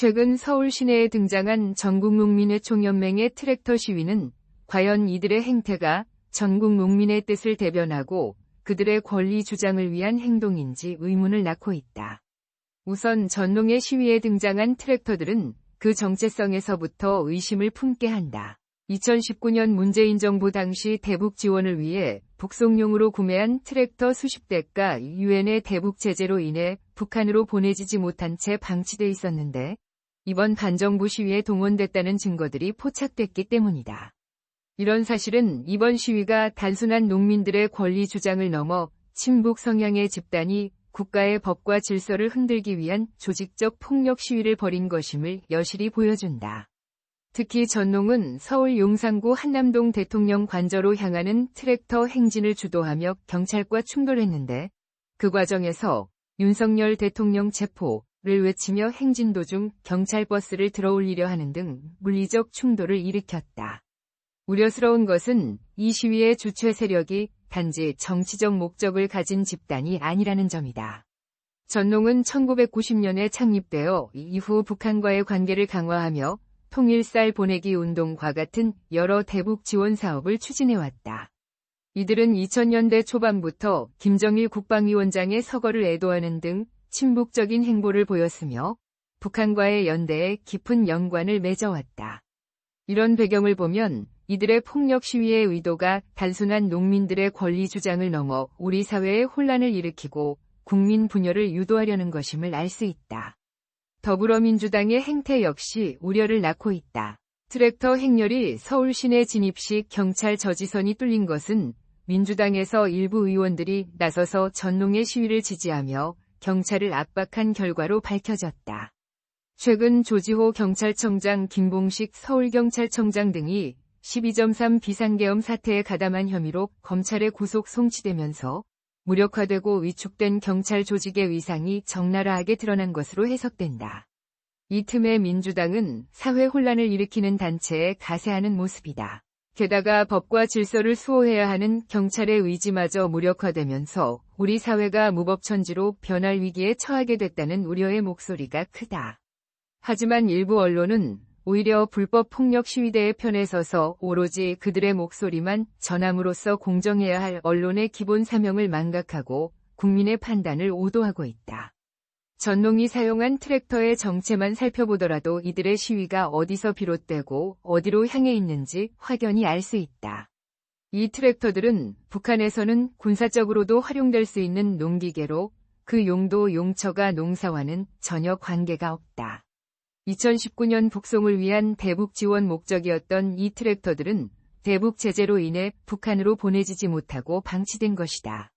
최근 서울 시내에 등장한 전국농민의 총연맹의 트랙터 시위는 과연 이들의 행태가 전국 농민의 뜻을 대변하고 그들의 권리 주장을 위한 행동인지 의문을 낳고 있다. 우선 전농의 시위에 등장한 트랙터들은 그 정체성에서부터 의심을 품게 한다. 2019년 문재인 정부 당시 대북 지원을 위해 북송용으로 구매한 트랙터 수십 대가 유엔의 대북 제재로 인해 북한으로 보내지지 못한 채 방치돼 있었는데 이번 반정부 시위에 동원됐다는 증거들이 포착됐기 때문이다. 이런 사실은 이번 시위가 단순한 농민들의 권리 주장을 넘어 친북 성향의 집단이 국가의 법과 질서를 흔들기 위한 조직적 폭력 시위를 벌인 것임을 여실히 보여준다. 특히 전농은 서울 용산구 한남동 대통령 관저로 향하는 트랙터 행진을 주도하며 경찰과 충돌했는데 그 과정에서 윤석열 대통령 체포 를 외치며 행진 도중 경찰 버스를 들어올리려 하는 등 물리적 충돌을 일으켰다. 우려스러운 것은 이 시위의 주최 세력이 단지 정치적 목적을 가진 집단이 아니라는 점이다. 전농은 1990년에 창립되어 이후 북한과의 관계를 강화하며 통일쌀 보내기 운동과 같은 여러 대북 지원 사업을 추진해왔다. 이들은 2000년대 초반부터 김정일 국방위원장의 서거를 애도하는 등 친북적인 행보를 보였으며 북한과의 연대에 깊은 연관을 맺어왔다. 이런 배경을 보면 이들의 폭력 시위의 의도가 단순한 농민들의 권리 주장을 넘어 우리 사회에 혼란을 일으키고 국민 분열을 유도하려는 것임을 알 수 있다. 더불어민주당의 행태 역시 우려를 낳고 있다. 트랙터 행렬이 서울 시내 진입 시 경찰 저지선이 뚫린 것은 민주당에서 일부 의원들이 나서서 전농의 시위를 지지하며 경찰을 압박한 결과로 밝혀졌다. 최근 조지호 경찰청장 김봉식 서울경찰청장 등이 12.3 비상계엄 사태에 가담한 혐의로 검찰에 구속 송치되면서 무력화되고 위축된 경찰 조직의 위상이 적나라하게 드러난 것으로 해석된다. 이 틈에 민주당은 사회 혼란을 일으키는 단체에 가세하는 모습이다. 게다가 법과 질서를 수호해야 하는 경찰의 의지마저 무력화되면서 우리 사회가 무법천지로 변할 위기에 처하게 됐다는 우려의 목소리가 크다. 하지만 일부 언론은 오히려 불법 폭력 시위대의 편에 서서 오로지 그들의 목소리만 전함으로써 공정해야 할 언론의 기본 사명을 망각하고 국민의 판단을 오도하고 있다. 전농이 사용한 트랙터의 정체만 살펴보더라도 이들의 시위가 어디서 비롯되고 어디로 향해 있는지 확연히 알 수 있다. 이 트랙터들은 북한에서는 군사적으로도 활용될 수 있는 농기계로 그 용도 용처가 농사와는 전혀 관계가 없다. 2019년 북송을 위한 대북 지원 목적이었던 이 트랙터들은 대북 제재로 인해 북한으로 보내지지 못하고 방치된 것이다.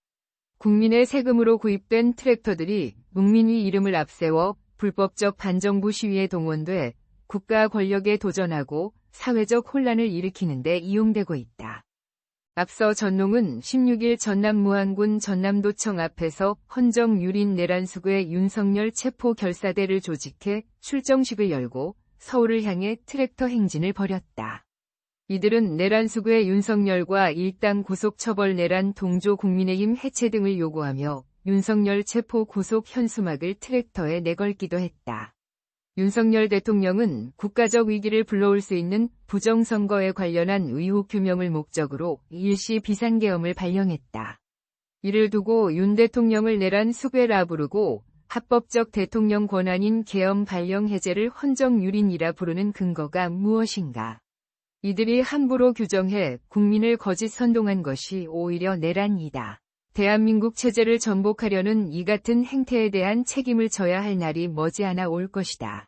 국민의 세금으로 구입된 트랙터들이 국민위 이름을 앞세워 불법적 반정부 시위에 동원돼 국가 권력에 도전하고 사회적 혼란을 일으키는 데 이용되고 있다. 앞서 전농은 16일 전남 무안군 전남도청 앞에서 헌정 유린 내란수구의 윤석열 체포 결사대를 조직해 출정식을 열고 서울을 향해 트랙터 행진을 벌였다. 이들은 내란수구의 윤석열과 일당 구속처벌 내란 동조 국민의힘 해체 등을 요구하며 윤석열 체포 구속 현수막을 트랙터에 내걸기도 했다. 윤석열 대통령은 국가적 위기를 불러올 수 있는 부정선거에 관련한 의혹 규명을 목적으로 일시 비상계엄을 발령했다. 이를 두고 윤 대통령을 내란 수괴라 부르고 합법적 대통령 권한인 계엄 발령 해제를 헌정 유린이라 부르는 근거가 무엇인가? 이들이 함부로 규정해 국민을 거짓 선동한 것이 오히려 내란이다. 대한민국 체제를 전복하려는 이 같은 행태에 대한 책임을 져야 할 날이 머지않아 올 것이다.